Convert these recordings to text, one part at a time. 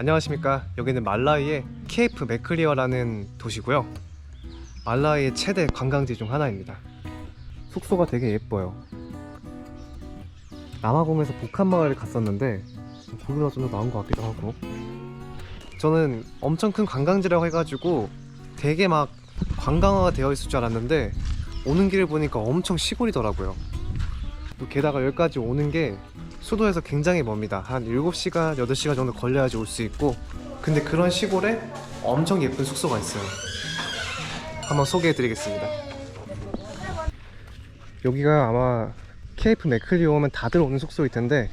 안녕하십니까. 여기는 말라위의 케이프 맥클리어라는 도시고요. 말라위의 최대 관광지 중 하나입니다. 숙소가 되게 예뻐요. 남아공에서 북한마을에 갔었는데 거기가 좀 더 나은 것 같기도 하고 저는 엄청 큰 관광지라고 해가지고 되게 막 관광화가 되어 있을 줄 알았는데 오는 길을 보니까 엄청 시골이더라고요. 또 게다가 여기까지 오는 게 수도에서 굉장히 멉니다. 한 7시간, 8시간 정도 걸려야지 올 수 있고 근데 그런 시골에 엄청 예쁜 숙소가 있어요. 한번 소개해 드리겠습니다. 여기가 아마 케이프 맥클리오 오면 다들 오는 숙소일 텐데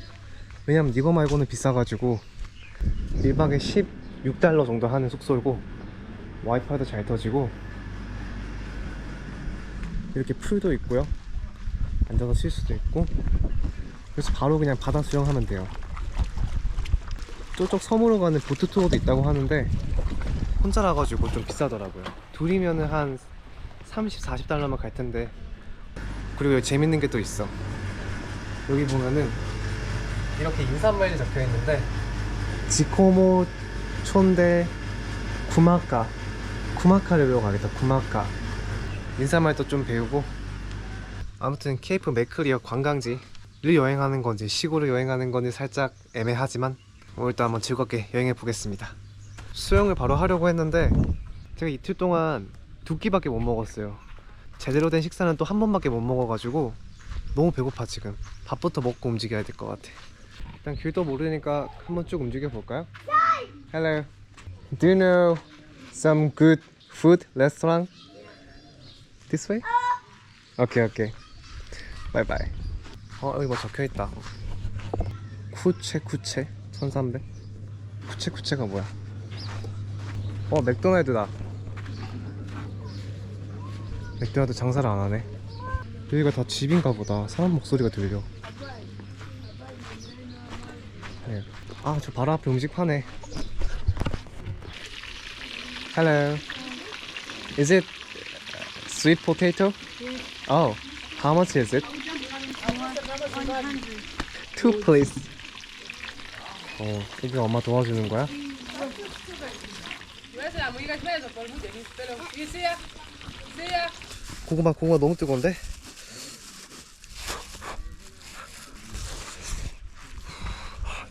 왜냐면 이거 말고는 비싸가지고 1박에 16달러 정도 하는 숙소이고 와이파이도 잘 터지고 이렇게 풀도 있고요 앉아서 쉴 수도 있고 그래서 바로 그냥 바다 수영하면 돼요. 저쪽 섬으로 가는 보트 투어도 있다고 하는데 혼자라 가지고 좀 비싸더라고요. 둘이면은 한 30, 40달러만 갈 텐데. 그리고 여기 재밌는 게 또 있어. 여기 보면은 이렇게 인사말이 적혀 있는데 지코모 촌데 구마카 구마카를 배워 가겠다 구마카. 인사말도 좀 배우고. 아무튼 케이프 맥클리어 관광지를 여행하는 건지 시골을 여행하는 건지 살짝 애매하지만 오늘도 한번 즐겁게 여행해 보겠습니다 수영을 바로 하려고 했는데 제가 이틀 동안 두 끼밖에 못 먹었어요 제대로 된 식사는 또 한 번밖에 못 먹어가지고 너무 배고파 지금 밥부터 먹고 움직여야 될 것 같아 일단 길도 모르니까 한번 쭉 움직여 볼까요? Hello Do you know some good food restaurant? This way? Okay, okay. Bye bye. 어, 여기 뭐 적혀 있다. 쿠체 쿠체 1300. 쿠체 쿠체가 뭐야? 어, 맥도날드다. 맥도날드 장사를 안 하네. 여기가 다 집인가 보다. 사람 목소리가 들려. 네. 아, 저 바로 앞에 음식 파네. Hello. Is it sweet potato? Oh, how much is it? Two, please. 어, 이게 엄마 도와주는 거야? 고구마, 고구마 너무 뜨거운데?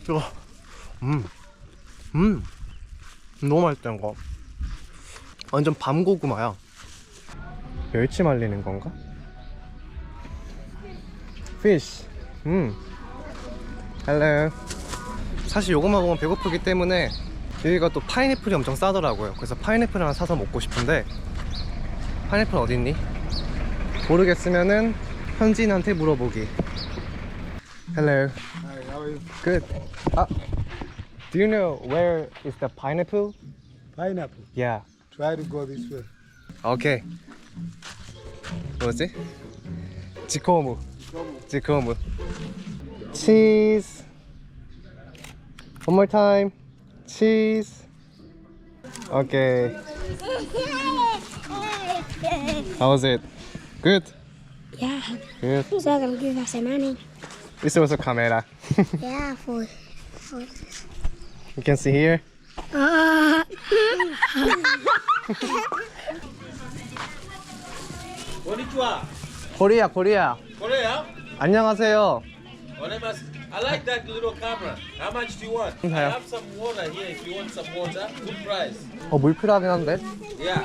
뜨거. 음, 음, 너무 맛있다 이거. 완전 밤 고구마야. 멸치 말리는 건가? fish. 음. hello. 사실 요거만 먹으면 배고프기 때문에 여기가 또 파인애플이 엄청 싸더라고요. 그래서 파인애플 하나 사서 먹고 싶은데 파인애플 어딨니? 모르겠으면은 현지인한테 물어보기. Hello. Hi, how are you? Good. 아, do you know where is the pineapple? Pineapple. Yeah. Try to go this way. Okay. 뭐지? 지코무. 지코무. Cheese. One more time. Cheese. Okay. How was it? Good. Ja, Good. så kan vi være sammen. This was a camera. Ja, for... You can see here. Ah, Konnichiwa. 코리아, 코리아. Korea? 안녕하세요. Onemas- I like that little camera. How much do you want? I Yeah. have some water here if you want some water. Good price. 어, 물 필요하긴 한데. Yeah.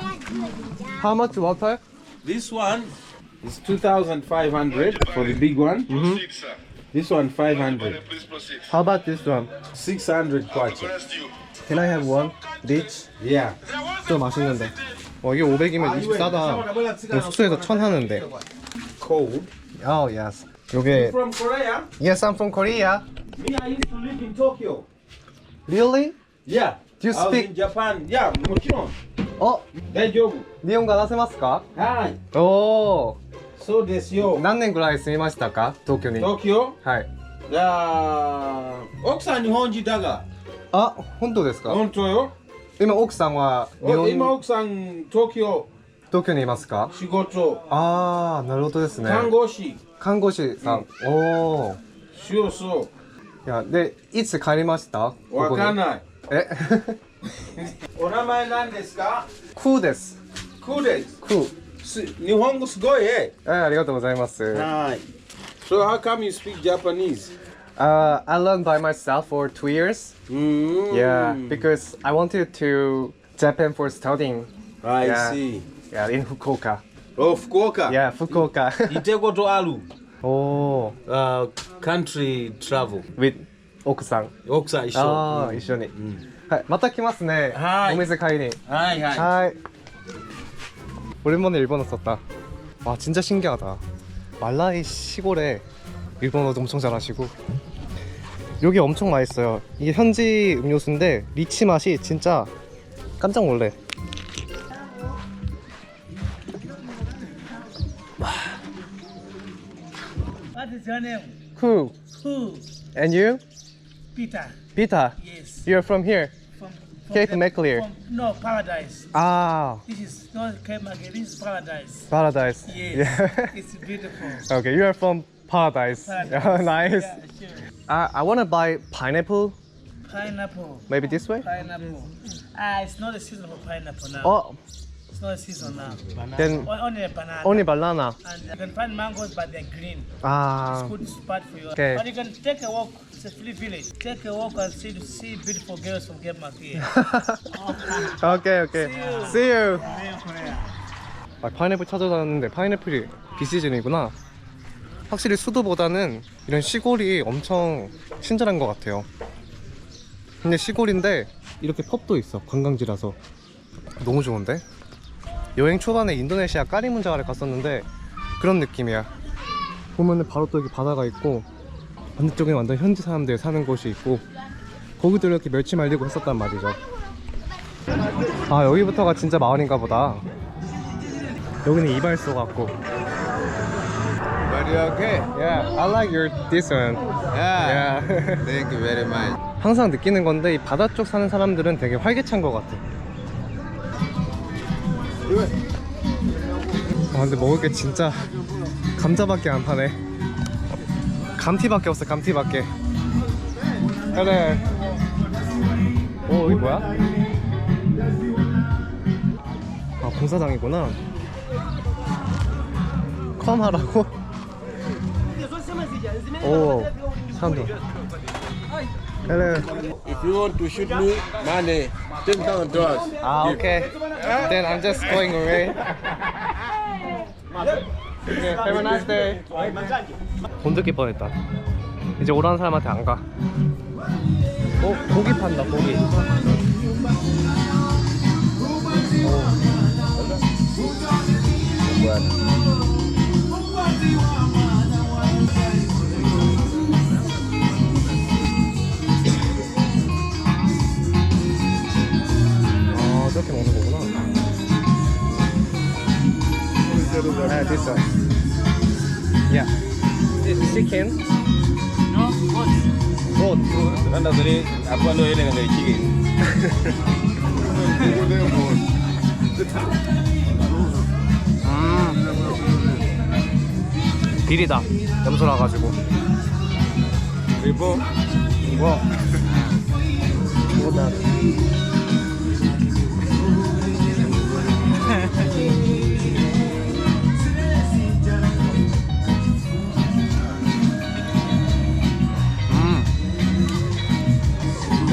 How much water? This one is 2,500 for the big one. This one 500. How about this one? 600 kwacha. Can I have one? Rich? Yeah. 좀 맛있는데. 어, 이게 500이면 20 싸다. 이거 숙소에서 1000 하는데. Cold. Oh, yes. Okay. You from Korea? Yes, I'm from Korea. Me, I used to live in Tokyo. Really? Yeah. Do you speak Japan. Yeah, もちろん。あ、大丈夫。日本語話せますか？はい。おお。そうですよ。何年ぐらい住みましたか？東京に。東京はい。いや奥さん日本人だが。あ、本当ですか？本当よ。今奥さんは日今奥さん、東京東京にいますか？仕事、ああ、なるほどですね。看護師、看護師さん、うん、おおそうそういやでいつ帰りましたわかんないえお名前なんですかクーですクーですクーす日本語すごいええありがとうございますはい So how come you speak Japanese? Uh, I learned by myself for two years. Mm. Yeah, because I wanted to Japan for studying. I yeah. see. Yeah, in Fukuoka. お、福岡。 Yeah, Fukuoka. 行ったことある。 오, あ、country travel。 with 奥さん。奥さん一緒。ああ、うん一緒に。はい、また来ますね。はいお店買いに。はいはい。 하이. 오랜만에 일본어 썼다. 와 진짜 신기하다. 말라이 시골에 일본어도 엄청 잘하시고 여기 엄청 맛있어요. 이게 현지 음료수인데 리치 맛이 진짜 깜짝 놀래. Is your name? Who? Who? And you? Peter. Peter. Yes. You're from here. From, from Cape the- McClear. From, no, Paradise. Ah, This is not Cape McClear. This is Paradise. paradise. Yes. Yeah. it's beautiful. okay, you are from paradise. Paradise. Oh, nice. Yeah, sure. I, I want to buy pineapple. Pineapple. Maybe this way. Pineapple. Ah, it's not a season for pineapple now. Oh, It's a season now. then O- Only banana. only banana. And you can find mangoes, but they're green. Ah, Good spot for you. Okay. But you can take a walk. It's a free village. Take a walk and see see beautiful girls from Cape McClear. 오케이 오케이. See you. 아, 파인애플 찾아다녔는데 파인애플이 비시즌이구나. 확실히 수도보다는 이런 시골이 엄청 친절한 것 같아요. 근데 시골인데 이렇게 펍도 있어 관광지라서 너무 좋은데? 여행 초반에 인도네시아 까리문자가를 갔었는데 그런 느낌이야. 보면은 바로 또 여기 바다가 있고 반대쪽에 완전 현지 사람들 사는 곳이 있고 거기도 이렇게 멸치 말리고 했었단 말이죠. 아 여기부터가 진짜 마을인가 보다 여기는 이발소 같고 you okay? Yeah, I like your this one Yeah. Yeah Thank you very much. 항상 느끼는 건데 이 바다 쪽 사는 사람들은 되게 활기찬 것 같아 아 근데 먹을 게 진짜 감자밖에 안 파네. 감튀밖에 없어 감튀밖에. 그래. 오 여기 뭐야? 아 공사장이구나. 컴 하라고? 오 사람들 Hello If you want to shoot me, money, ten thousand dollars. 아 오케이 Then I'm just going away okay, Have a nice day 돈 듣기 뻔했다 이제 오라는 사람한테 안 가 어? 고기 판다 고기 아 저렇게 먹는 거구나 아 됐어 야 치킨 No, what? 굿 Anda tadi apa lo ini dengan dari chicken? 비리다 염소 나가지고 Ribu. 와 이거다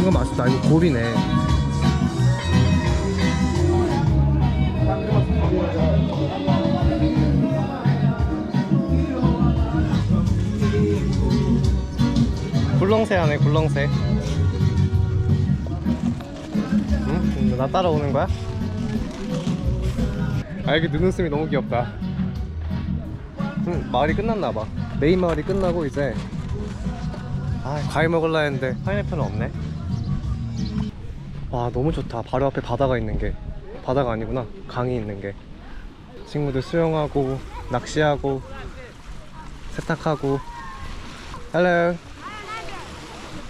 이거 맛있다 이거 고비네. 굴렁쇠 하네 굴렁쇠. 응? 나 따라오는 거야? 아 여기 눈웃음이 너무 귀엽다. 응, 마을이 끝났나봐. 메인 마을이 끝나고 이제 아 과일 먹을라 했는데 파인애플은 없네 와 너무 좋다 바로 앞에 바다가 있는 게 바다가 아니구나 강이 있는 게 친구들 수영하고 낚시하고 세탁하고 Hello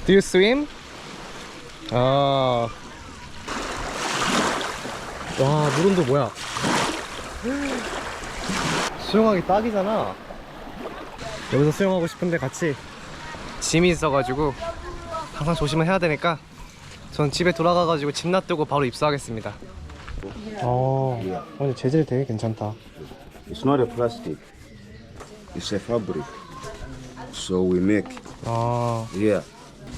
Do you swim? 아. 와, 물온도 뭐야? 수영하기 딱이잖아. 여기서 수영하고 싶은데 같이 짐이 있어가지고 항상 조심을 해야 되니까 전 집에 돌아가가지고 집 놔두고 바로 입사하겠습니다. 어, 오늘 재질 되게 괜찮다. It's not a plastic. It's a fabric. So we make 아, here.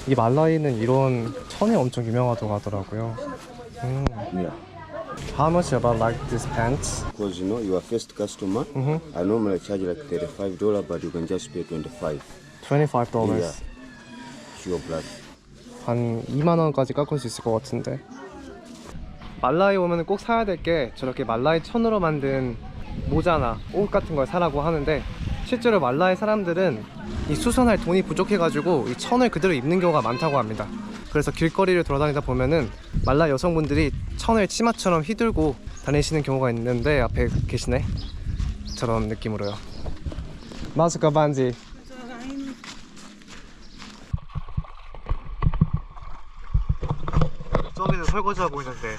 이 말라이는 이런 천에 엄청 유명하다고 하더라고요. 음. Yeah. How much about like these pants? Because you know you are first customer. Mhm. I normally charge like thirty-five dollar, but you can just pay twenty-five. $25. Yeah. Sure black. 한 2만 원까지 깎을 수 있을 것 같은데. 말라이 오면 꼭 사야 될 게 저렇게 말라이 천으로 만든 모자나 옷 같은 걸 사라고 하는데 실제로 말라이 사람들은 이 수선할 돈이 부족해가지고 이 천을 그대로 입는 경우가 많다고 합니다. 그래서 길거리를 돌아다니다 보면은 말라 여성분들이 천을 치마처럼 휘둘고 다니시는 경우가 있는데 앞에 계시네 저런 느낌으로요. 마스크 반지. 저기는 설거지하고 있는데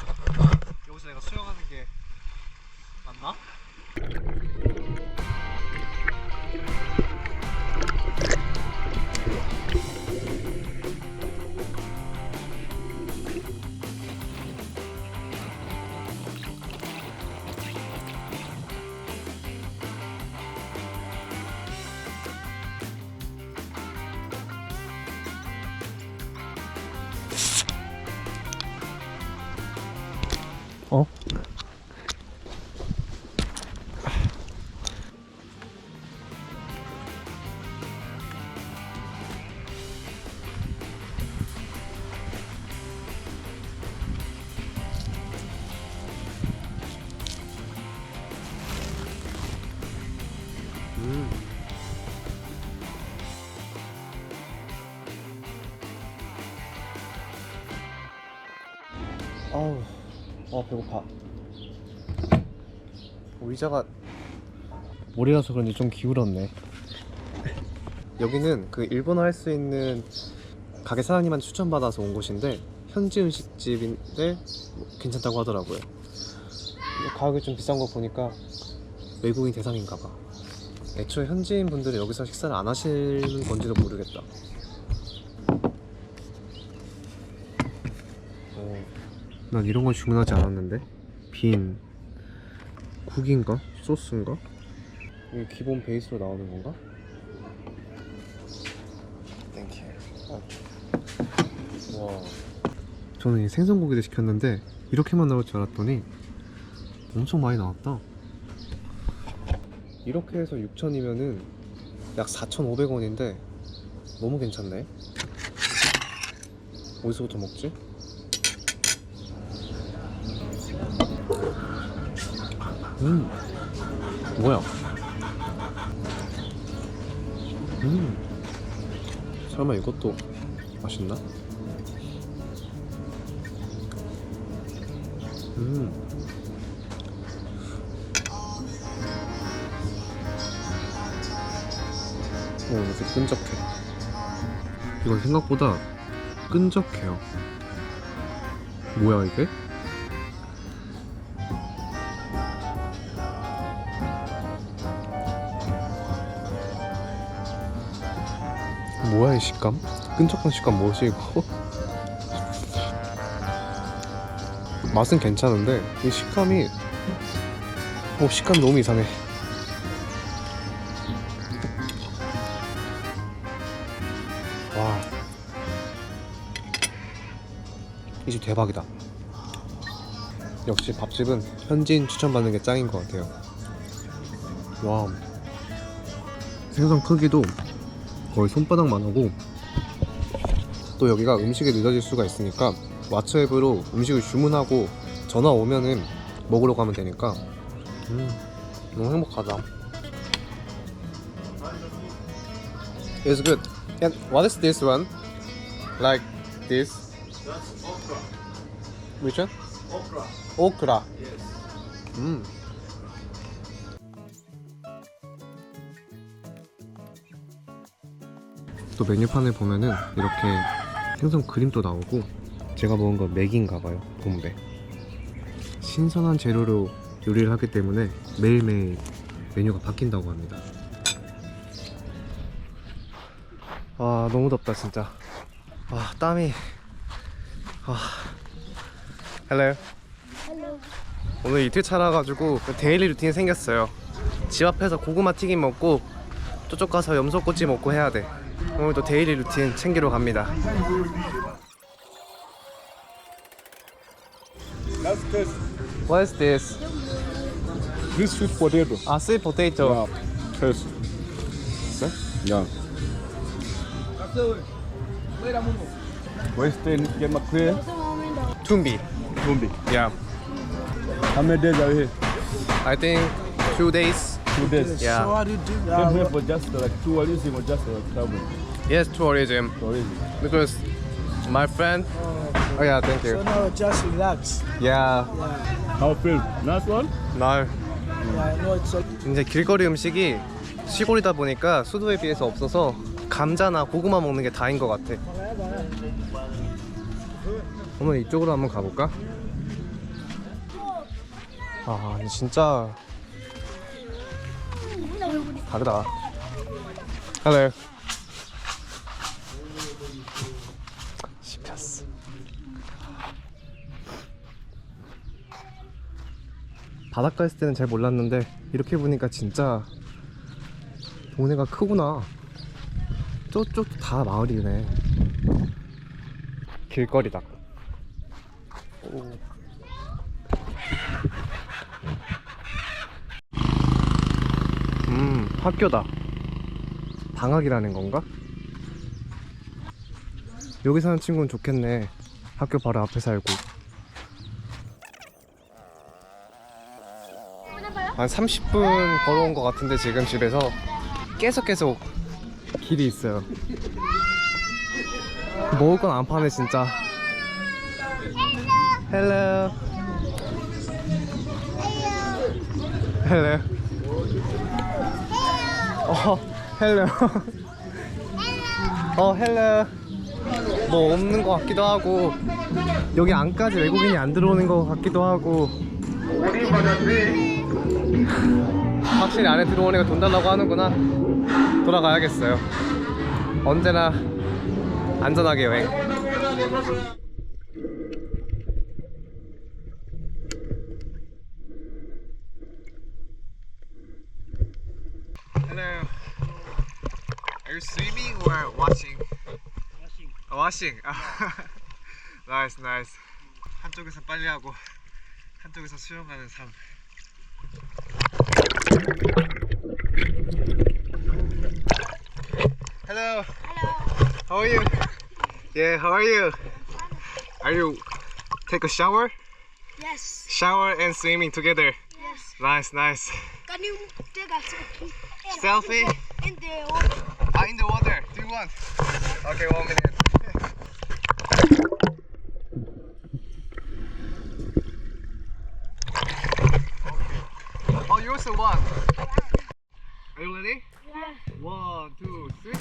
아 배고파. 의자가 모래라서 그런지 좀 기울었네. 여기는 그 일본어 할 수 있는 가게 사장님한테 추천받아서 온 곳인데 현지 음식집인데 뭐 괜찮다고 하더라고요. 가격이 좀 비싼 거 보니까 외국인 대상인가 봐. 애초에 현지인 분들은 여기서 식사를 안 하시는 건지도 모르겠다. 어, 난 이런 건 주문하지 않았는데 빈 국인가? 소스인가? 이게 기본 베이스로 나오는 건가? 땡큐 와 저는 이 생선고기를 시켰는데 이렇게만 나올 줄 알았더니 엄청 많이 나왔다 이렇게 해서 6천이면은 약 4,500원인데 너무 괜찮네 어디서부터 먹지? 음 뭐야 음 설마 이것도 맛있나? 음 오, 이렇게 끈적해. 이건 생각보다 끈적해요. 뭐야, 이게? 이 식감? 끈적한 식감 뭐지 이거? 맛은 괜찮은데 이 식감이 어 식감이 너무 이상해 와. 이 집 대박이다. 역시 밥집은 현지인 추천받는 게 짱인 것 같아요. 와. 생선 크기도 거의 손바닥만 하고 또 여기가 음식이 늦어질 수가 있으니까 왓츠 앱으로 음식을 주문하고 전화 오면은 먹으러 가면 되니까 음, 너무 행복하다. It's good. And what is this one? Like this? That's okra. Which one? Okra. Okra. Yes. 음. 또 메뉴판을 보면은 이렇게 생선 그림도 나오고 제가 먹은 건 맥인가 봐요. 봄배. 신선한 재료로 요리를 하기 때문에 매일매일 메뉴가 바뀐다고 합니다. 아 너무 덥다 진짜 와 땀이 헬로. 오늘 이틀 차라 가지고 데일리 루틴이 생겼어요. 집 앞에서 고구마 튀김 먹고 저쪽 가서 염소꼬치 먹고 해야 돼. 오늘도 데일리 루틴 챙기러 갑니다. What is this? This sweet potato. 아, sweet potato. Taste. Yeah. Where's the get my clear? tumbi. Tumbi. Yeah. How many days are you here? I think two days. Two days. Yeah. What do you do? Came here for just uh, like tourism or just uh, traveling? Yes, tourism. Tourism. Because my friend. Oh yeah, thank So you. now just relax. Yeah. How feel? Nice one? No. Yeah, I know it's a 이제 길거리 음식이 시골이다 보니까 수도에 비해서 없어서 감자나 고구마 먹는 게 다인 것 같아. 오늘 이쪽으로 한번 가볼까? 아, 진짜 다르다. Hello. 씹혔어. 바닷가 있을 때는 잘 몰랐는데 이렇게 보니까 진짜 동네가 크구나 저쪽도 다 마을이네 길거리다 오. 음 학교다 방학이라는 건가? 여기 사는 친구는 좋겠네 학교 바로 앞에 살고 한 30분 걸어온 것 같은데 지금 집에서 계속 계속 길이 있어요. 먹을 건 안 파네 진짜. 헬로. 헬로. 어, 헬로. 어, 헬로. 뭐 없는 것 같기도 하고 여기 안까지 외국인이 안 들어오는 것 같기도 하고 확실히 안에 들어오니까 돈 달라고 하는구나 돌아가야겠어요 언제나 안전하게 여행 Are you swimming or watching? Washing Washing Nice nice 한쪽에서 빨리 하고 한쪽에서 수영하는 삶 Hello. Hello. How are you? Yeah, how are you? Are you take a shower? Yes. Shower and swimming together. Yes. Nice, nice. Can you take a selfie? Selfie? In the water. Ah, in the water. Do you want? Okay, one minute. Okay. Oh, you also want? Are you ready? Yeah. One, two, three.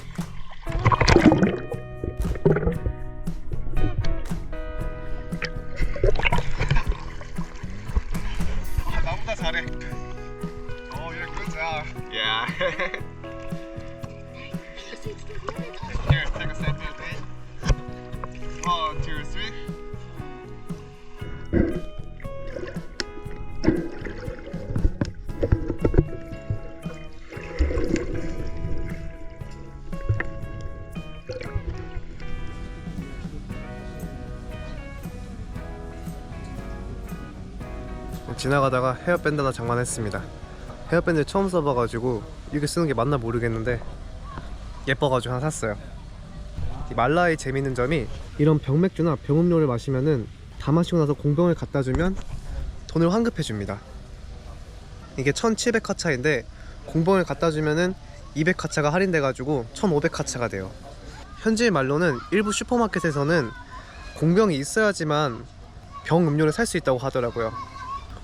지나가다가 헤어밴드 하나 장만했습니다. 헤어밴드 처음 써봐가지고 이게 쓰는 게 맞나 모르겠는데 예뻐가지고 하나 샀어요. 이 말라의 재밌는 점이 이런 병맥주나 병음료를 마시면은 다 마시고 나서 공병을 갖다 주면 돈을 환급해 줍니다. 이게 1,700카차인데 공병을 갖다 주면은 200카차가 할인돼 가지고 1,500카차가 돼요. 현지 말로는 일부 슈퍼마켓에서는 공병이 있어야지만 병 음료를 살 수 있다고 하더라고요.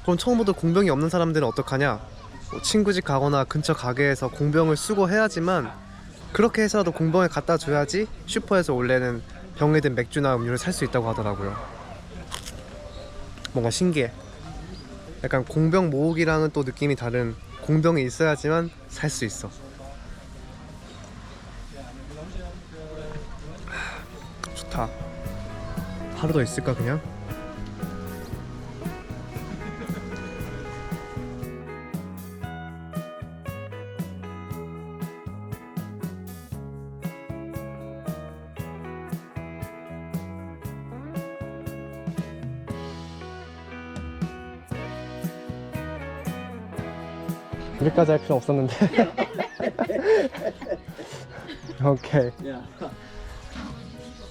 그럼 처음부터 공병이 없는 사람들은 어떡하냐? 뭐 친구 집 가거나 근처 가게에서 공병을 수거해야지만 그렇게 해서라도 공병에 갖다 줘야지 슈퍼에서 원래는 병에 든 맥주나 음료를 살 수 있다고 하더라고요. 뭔가 신기해. 약간 공병 모으기랑은 또 느낌이 다른 공병이 있어야지만 살 수 있어. 하, 좋다. 하루 더 있을까 그냥? 이렇게까지 할 필요 없었는데 오케이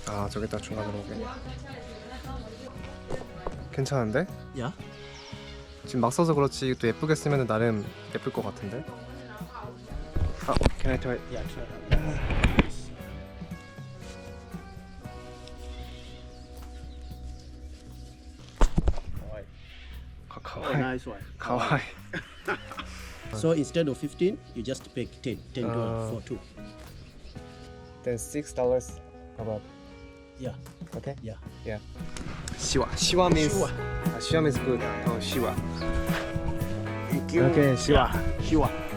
아 저기다 중간으로 오게 괜찮은데? 야? 지금 막 써서 그렇지 또 예쁘게 쓰면 나름 예쁠 것 같은데 아 can I try it? Yeah, Oh, 가와이 nice one. 가와이 So instead of 15, you just pay 10, 10 dollars ah. for two. Then six dollars about. Yeah. Okay. Yeah. Yeah. Shiwa. Shiwa means. Shiwa. Uh, shiwa means good. Oh, shiwa. Thank you. Okay, shiwa. Shiwa.